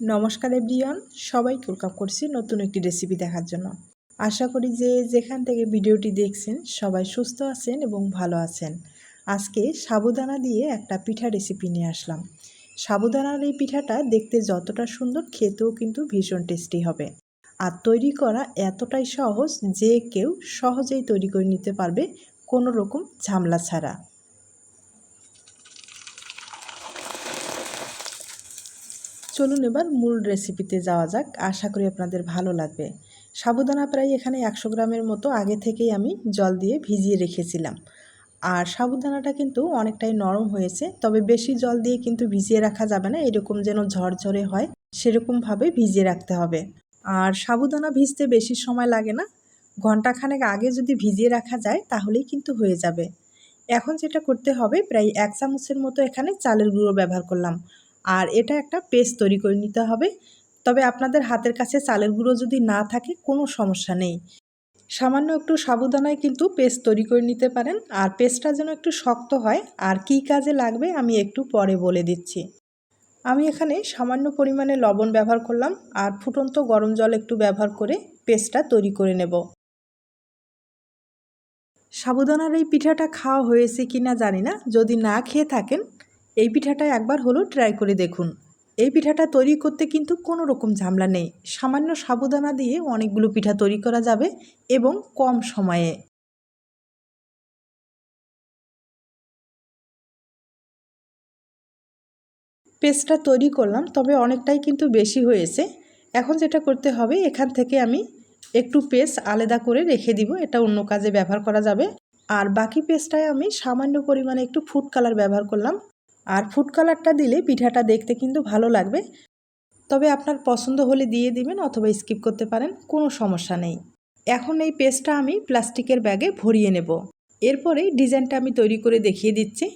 নমস্কার এভরিওয়ান সবাই ওয়েলকাম করছি নতুন একটি রেসিপি দেখার জন্য। আশা করি যে যেখান থেকে ভিডিওটি দেখছেন, সবাই সুস্থ আছেন এবং ভালো আছেন। আজকে সাবুদানা দিয়ে একটা পিঠা রেসিপি নিয়ে আসলাম। সাবুদানার এই পিঠাটা দেখতে যতটা সুন্দর, খেতেও কিন্তু ভীষণ টেস্টি হবে। আর তৈরি করা এতটাই সহজ যে কেউ সহজেই তৈরি করে নিতে পারবে কোনো রকম ঝামলা ছাড়া। চলুন এবার মূল রেসিপিতে যাওয়া যাক। আশা করি আপনাদের ভালো লাগবে। সাবুদানা প্রায় এখানে একশো গ্রামের মতো আগে থেকেই আমি জল দিয়ে ভিজিয়ে রেখেছিলাম। আর সাবুদানাটা কিন্তু অনেকটাই নরম হয়েছে, তবে বেশি জল দিয়ে কিন্তু ভিজিয়ে রাখা যাবে না, এরকম যেন ঝরঝরে হয়, সেরকমভাবে ভিজিয়ে রাখতে হবে। আর সাবুদানা ভিজতে বেশি সময় লাগে না ঘন্টাখানেক আগে যদি ভিজিয়ে রাখা যায়, তাহলেই কিন্তু হয়ে যাবে। এখন যেটা করতে হবে, প্রায় এক চামচের মতো এখানে চালের গুঁড়ো ব্যবহার করলাম। আর এটা একটা পেস্ট তৈরি করে নিতে হবে। তবে আপনাদের হাতের কাছে চালের গুঁড়ো যদি না থাকে, কোনো সমস্যা নেই। সামান্য একটু সাবুদানায় কিন্তু পেস্ট তৈরি করে নিতে পারেন। আর পেস্টটা যেন একটু শক্ত হয়, আর কি কাজে লাগবে আমি একটু পরে বলে দিচ্ছি। আমি এখানে সামান্য পরিমাণে লবণ ব্যবহার করলাম, আর ফুটন্ত গরম জল একটু ব্যবহার করে পেস্টটা তৈরি করে নেব। সাবুদানার এই পিঠাটা খাওয়া হয়েছে কি না জানি না। যদি না খেয়ে থাকেন এই পিঠাটা একবার হলো ট্রাই করে দেখুন। এই পিঠাটা তৈরি করতে কিন্তু কোনো রকম ঝামেলা নেই। সামান্য সাবুদানা দিয়ে অনেকগুলো পিঠা তৈরি করা যাবে এবং কম সময়ে। পেস্টটা তৈরি করলাম, তবে অনেকটাই কিন্তু বেশি হয়েছে। এখন যেটা করতে হবে, এখান থেকে আমি একটু পেস্ট আলাদা করে রেখে দিব, এটা অন্য কাজে ব্যবহার করা যাবে। আর বাকি পেস্টটায় আমি সামান্য পরিমাণে একটু ফুড কালার ব্যবহার করলাম। আর ফুড কালারটা দিলে পিঠাটা দেখতে কিন্তু ভালো লাগবে। তবে আপনার পছন্দ হলে দিয়ে দিবেন অথবা স্কিপ করতে পারেন, কোনো সমস্যা নেই। এখন এই পেস্টটা আমি প্লাস্টিকের ব্যাগে ভরিয়ে নেব। এরপরে ডিজাইনটা আমি তৈরি করে দেখিয়ে দিচ্ছি।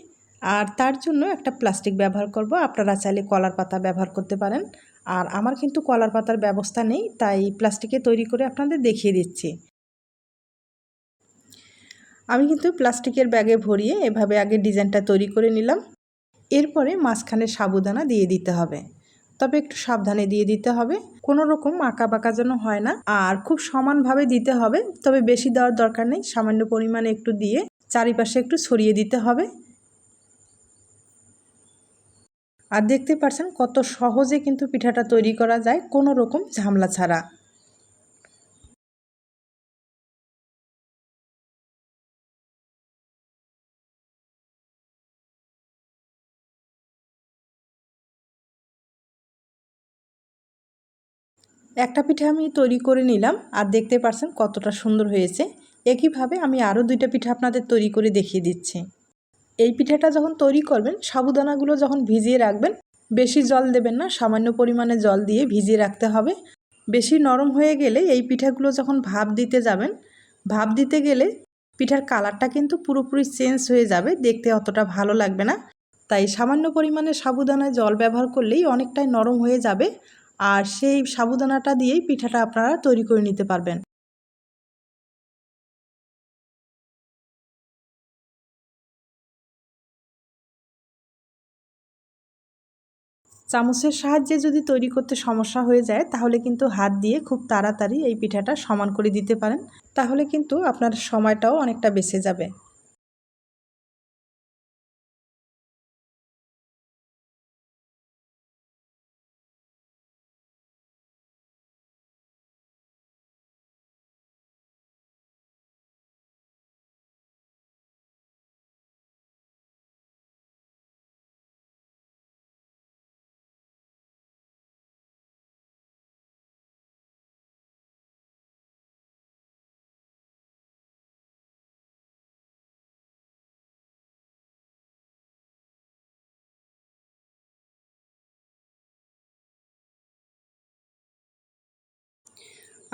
আর তার জন্য একটা প্লাস্টিক ব্যবহার করব। আপনারা চাইলে কলার পাতা ব্যবহার করতে পারেন। আর আমার কিন্তু কলার পাতার ব্যবস্থা নেই, তাই প্লাস্টিকে তৈরি করে আপনাদের দেখিয়ে দিচ্ছি। আমি কিন্তু প্লাস্টিকের ব্যাগে ভরিয়ে এভাবে আগে ডিজাইনটা তৈরি করে নিলাম। এরপরে মাঝখানে সাবুদানা দিয়ে দিতে হবে। তবে একটু সাবধানে দিয়ে দিতে হবে। কোনো রকম আঁকা বাঁকা যেন হয় না। আর খুব সমানভাবে দিতে হবে। তবে বেশি দেওয়ার দরকার নেই। সামান্য পরিমাণে একটু দিয়ে চারিপাশে একটু ছড়িয়ে দিতে হবে। আর দেখতে পাচ্ছেন কত সহজে কিন্তু পিঠাটা তৈরি করা যায়। কোনো রকম ঝামলা ছাড়া। একটা পিঠা আমি তৈরি করে নিলাম আর দেখতে পারছেন কতটা সুন্দর হয়েছে। একইভাবে আমি আরও দুইটা পিঠা আপনাদের তৈরি করে দেখিয়ে দিচ্ছি। এই পিঠাটা যখন তৈরি করবেন, সাবুদানাগুলো যখন ভিজিয়ে রাখবেন, বেশি জল দেবেন না, সামান্য পরিমাণে জল দিয়ে ভিজিয়ে রাখতে হবে। বেশি নরম হয়ে গেলে এই পিঠাগুলো যখন ভাপ দিতে যাবেন, ভাপ দিতে গেলে পিঠার কালারটা কিন্তু পুরোপুরি চেঞ্জ হয়ে যাবে, দেখতে অতটা ভালো লাগবে না। তাই সামান্য পরিমাণে সাবুদানায় জল ব্যবহার করলেই অনেকটাই নরম হয়ে যাবে আর সেই সাবুদানাটা দিয়েই পিঠাটা আপনারা তৈরি করে নিতে পারবেন। চামচের সাহায্যে যদি তৈরি করতে সমস্যা হয়ে যায়, তাহলে কিন্তু হাত দিয়ে খুব তাড়াতাড়ি এই পিঠাটা সমান করে দিতে পারেন। তাহলে কিন্তু আপনার সময়টাও অনেকটা বেঁচে যাবে।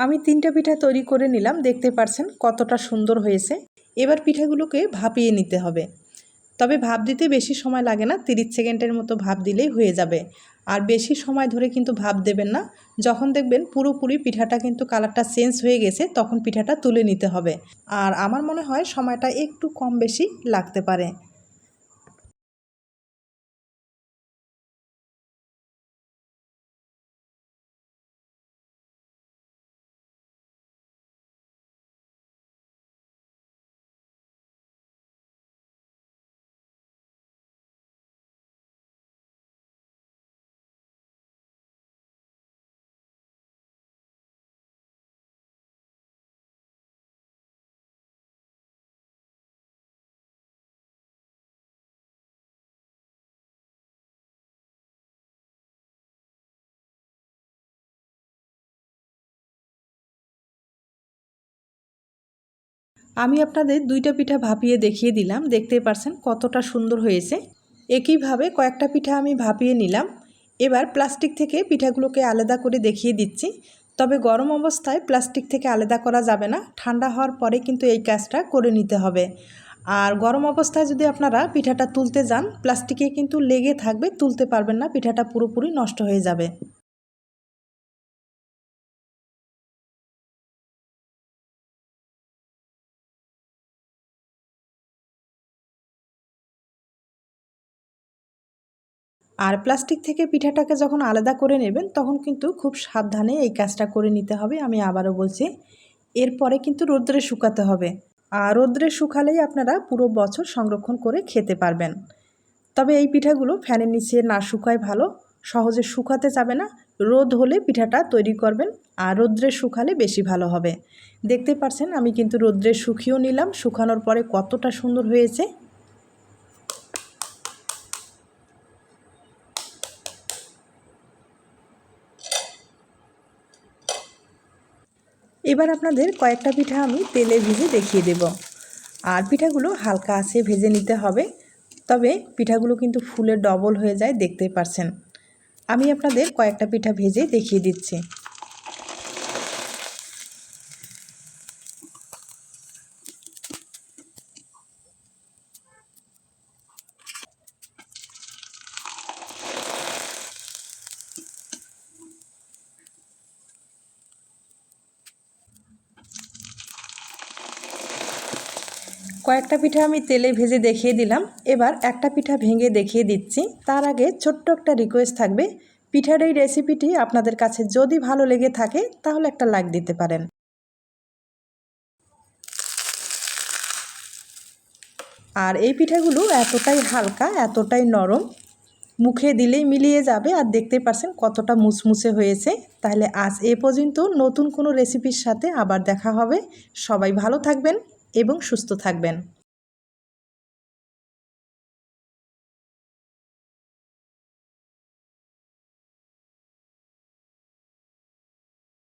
আমি তিনটা পিঠা তৈরি করে নিলাম, দেখতে পারছেন কতটা সুন্দর হয়েছে। এবার পিঠাগুলোকে ভাপিয়ে নিতে হবে। তবে ভাপ দিতে বেশি সময় লাগে না, তিরিশ সেকেন্ডের মতো ভাপ দিলেই হয়ে যাবে। আর বেশি সময় ধরে কিন্তু ভাপ দেবেন না। যখন দেখবেন পুরোপুরি পিঠাটা কিন্তু কালারটা চেঞ্জ হয়ে গেছে, তখন পিঠাটা তুলে নিতে হবে। আর আমার মনে হয় সময়টা একটু কম বেশি লাগতে পারে। আমি আপনাদের দুইটা পিঠা ভাপিয়ে দেখিয়ে দিলাম। দেখতে পারছেন কতটা সুন্দর হয়েছে। একইভাবে কয়েকটা পিঠা আমি ভাপিয়ে নিলাম। এবার প্লাস্টিক থেকে পিঠাগুলোকে আলাদা করে দেখিয়ে দিচ্ছি। তবে গরম অবস্থায় প্লাস্টিক থেকে আলাদা করা যাবে না। ঠান্ডা হওয়ার পরে কিন্তু এই কাজটা করে নিতে হবে। আর গরম অবস্থায় যদি আপনারা পিঠাটা তুলতে যান, প্লাস্টিকে কিন্তু লেগে থাকবে, তুলতে পারবেন না, পিঠাটা পুরোপুরি নষ্ট হয়ে যাবে। আর প্লাস্টিক থেকে পিঠাটাকে যখন আলাদা করে নেবেন, তখন কিন্তু খুব সাবধানে এই কাজটা করে নিতে হবে। আমি আবারও বলছি, এরপরে কিন্তু রোদ্রে শুকাতে হবে। আর রোদ্রে শুকালেই আপনারা পুরো বছর সংরক্ষণ করে খেতে পারবেন। তবে এই পিঠাগুলো ফ্যানের নিচে না শুকায় ভালো, সহজে শুকাতে যাবে না। রোদ হলে পিঠাটা তৈরি করবেন আর রোদ্রে শুকালে বেশি ভালো হবে। দেখতে পাচ্ছেন, আমি কিন্তু রোদ্রে শুকিয়েও নিলাম। শুকানোর পরে কতটা সুন্দর হয়েছে। এবার আপনাদের কয়েকটা পিঠা আমি তেলে ভেজে দেখিয়ে দেব। আর পিঠাগুলো হালকা আছে ভেজে নিতে হবে। তবে পিঠাগুলো কিন্তু ফুলে ডবল হয়ে যায়, দেখতে পারছেন। আমি আপনাদের কয়েকটা পিঠা ভেজে দেখিয়ে দিচ্ছি। কয়েকটা পিঠা আমি তেলে ভেজে দেখিয়ে দিলাম। এবার একটা পিঠা ভেঙে দেখিয়ে দিচ্ছি। তার আগে ছোট্ট একটা রিকোয়েস্ট থাকবে। পিঠার এই রেসিপিটি আপনাদের কাছে যদি ভালো লেগে থাকে, তাহলে একটা লাইক দিতে পারেন। আর এই পিঠাগুলো এতটাই হালকা, এতটাই নরম, মুখে দিলেই মিলিয়ে যাবে আর দেখতে পারছেন কতটা মুচমুচে হয়েছে। তাহলে আজ এ পর্যন্ত নতুন কোনো রেসিপির সাথে আবার দেখা হবে। সবাই ভালো থাকবেন। এবং সুস্থ থাকবেন।